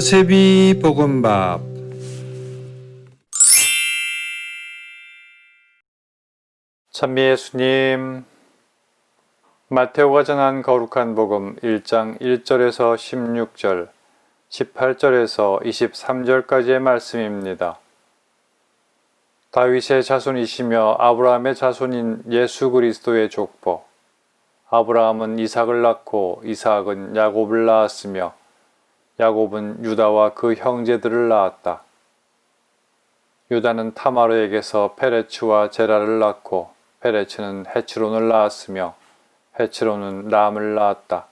요셉이 볶음밥 찬미 예수님 마테오가 전한 거룩한 복음 1장 1절에서 16절 18절에서 23절까지의 말씀입니다. 다윗의 자손이시며 아브라함의 자손인 예수 그리스도의 족보 아브라함은 이삭을 낳고 이삭은 야곱을 낳았으며 야곱은 유다와 그 형제들을 낳았다. 유다는 타마르에게서 페레츠와 제라를 낳고 페레츠는 헤츠론을 낳았으며 헤츠론은 람을 낳았다.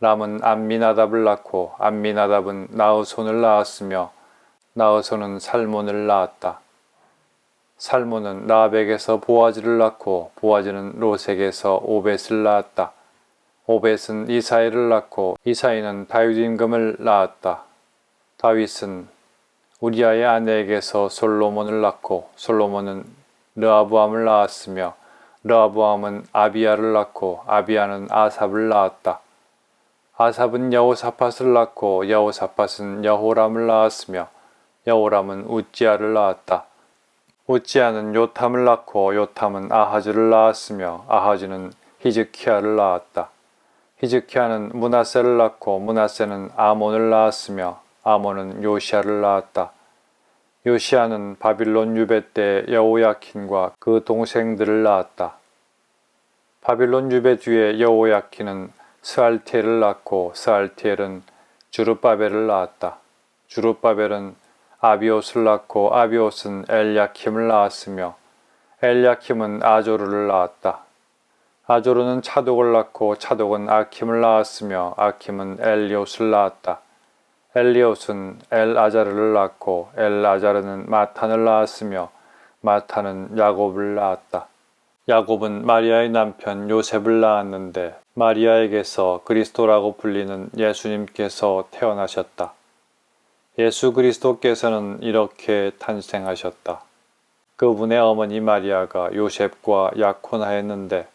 람은 암미나답을 낳고 암미나답은 나우손을 낳았으며 나우손은 살몬을 낳았다. 살몬은 라벡에서 보아즈를 낳고 보아즈는 로색에서 오벳을 낳았다. 오벳은 이사이를 낳고 이사이는 다윗 임금을 낳았다. 다윗은 우리아의 아내에게서 솔로몬을 낳고 솔로몬은 르아부암을 낳았으며 르아부암은 아비야를 낳고 아비야는 아삽을 낳았다. 아삽은 여호사팟을 낳고 여호사팟은 여호람을 낳았으며 여호람은 우찌아를 낳았다. 우찌아는 요탐을 낳고 요탐은 아하즈를 낳았으며 아하즈는 히즈키야를 낳았다. 히즈키야는 문하세를 낳고 문하세는 아몬을 낳았으며 아몬은 요시아를 낳았다. 요시아는 바빌론 유배 때 여호야킨과 그 동생들을 낳았다. 바빌론 유배 뒤에 여호야킨은 스알티엘을 낳고 스알티엘은 주르바벨을 낳았다. 주르바벨은 아비옷을 낳고 아비옷은 엘야킴을 낳았으며 엘야킴은 아조르를 낳았다. 아조르는 차독을 낳고 차독은 아킴을 낳았으며 아킴은 엘리옷을 낳았다. 엘리옷은 엘아자르를 낳고 엘아자르는 마탄을 낳았으며 마탄은 야곱을 낳았다. 야곱은 마리아의 남편 요셉을 낳았는데 마리아에게서 그리스도라고 불리는 예수님께서 태어나셨다. 예수 그리스도께서는 이렇게 탄생하셨다. 그분의 어머니 마리아가 요셉과 약혼하였는데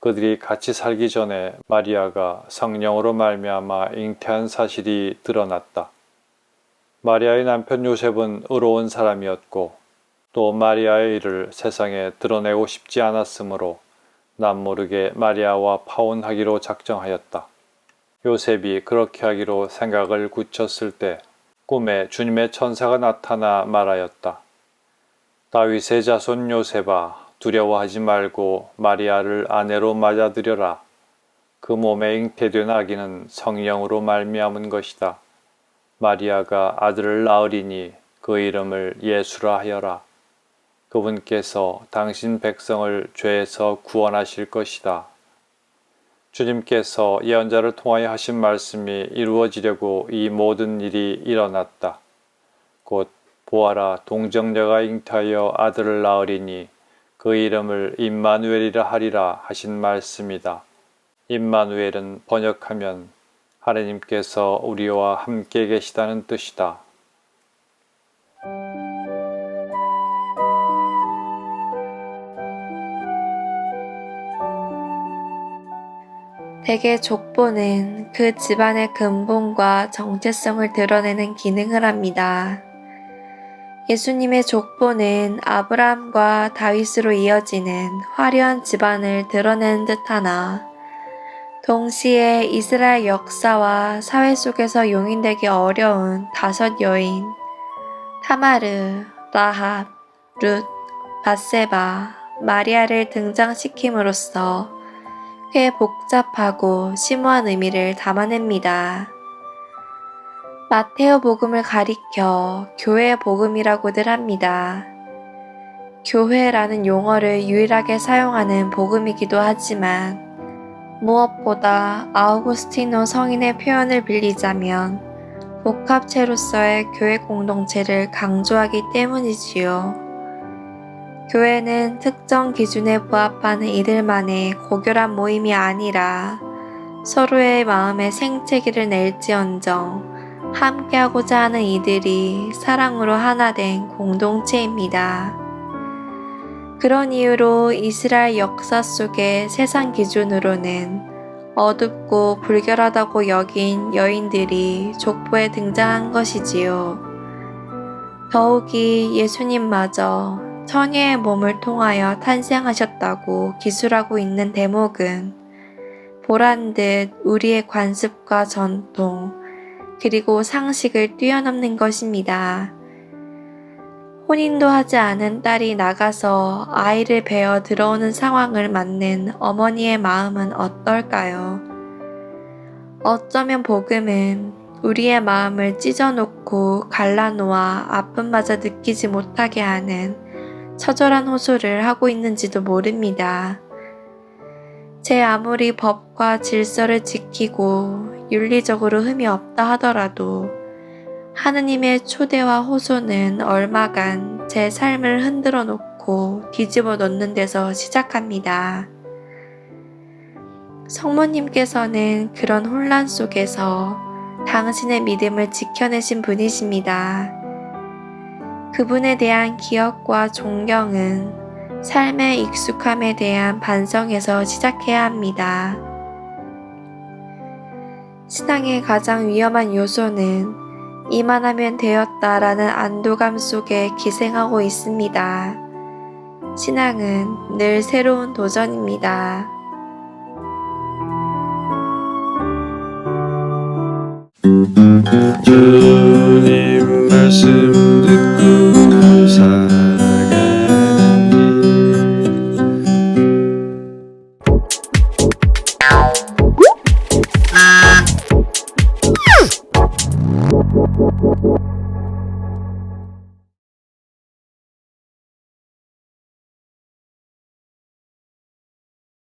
그들이 같이 살기 전에 마리아가 성령으로 말미암아 잉태한 사실이 드러났다. 마리아의 남편 요셉은 의로운 사람이었고 또 마리아의 일을 세상에 드러내고 싶지 않았으므로 남모르게 마리아와 파혼하기로 작정하였다. 요셉이 그렇게 하기로 생각을 굳혔을 때 꿈에 주님의 천사가 나타나 말하였다. 다윗의 자손 요셉아 두려워하지 말고 마리아를 아내로 맞아들여라. 그 몸에 잉태된 아기는 성령으로 말미암은 것이다. 마리아가 아들을 낳으리니 그 이름을 예수라 하여라. 그분께서 당신 백성을 죄에서 구원하실 것이다. 주님께서 예언자를 통하여 하신 말씀이 이루어지려고 이 모든 일이 일어났다. 곧 보아라 동정녀가 잉태하여 아들을 낳으리니 그 이름을 임마누엘이라 하리라 하신 말씀이다. 임마누엘은 번역하면 하나님께서 우리와 함께 계시다는 뜻이다. 대개 족보는 그 집안의 근본과 정체성을 드러내는 기능을 합니다. 예수님의 족보는 아브라함과 다윗으로 이어지는 화려한 집안을 드러내는 듯하나 동시에 이스라엘 역사와 사회 속에서 용인되기 어려운 다섯 여인 타마르, 라합, 룻, 바세바, 마리아를 등장시킴으로써 꽤 복잡하고 심오한 의미를 담아냅니다. 마테오 복음을 가리켜 교회 복음이라고들 합니다. 교회라는 용어를 유일하게 사용하는 복음이기도 하지만 무엇보다 아우구스티노 성인의 표현을 빌리자면 복합체로서의 교회 공동체를 강조하기 때문이지요. 교회는 특정 기준에 부합하는 이들만의 고결한 모임이 아니라 서로의 마음에 생채기를 낼지언정 함께하고자 하는 이들이 사랑으로 하나 된 공동체입니다. 그런 이유로 이스라엘 역사 속의 세상 기준으로는 어둡고 불결하다고 여긴 여인들이 족보에 등장한 것이지요. 더욱이 예수님마저 처녀의 몸을 통하여 탄생하셨다고 기술하고 있는 대목은 보란 듯 우리의 관습과 전통, 그리고 상식을 뛰어넘는 것입니다. 혼인도 하지 않은 딸이 나가서 아이를 베어 들어오는 상황을 맞는 어머니의 마음은 어떨까요? 어쩌면 복음은 우리의 마음을 찢어놓고 갈라놓아 아픔마저 느끼지 못하게 하는 처절한 호소를 하고 있는지도 모릅니다. 제 아무리 법과 질서를 지키고 윤리적으로 흠이 없다 하더라도 하느님의 초대와 호소는 얼마간 제 삶을 흔들어 놓고 뒤집어 놓는 데서 시작합니다. 성모님께서는 그런 혼란 속에서 당신의 믿음을 지켜내신 분이십니다. 그분에 대한 기억과 존경은 삶의 익숙함에 대한 반성에서 시작해야 합니다. 신앙의 가장 위험한 요소는 이만하면 되었다라는 안도감 속에 기생하고 있습니다. 신앙은 늘 새로운 도전입니다. 주님 말씀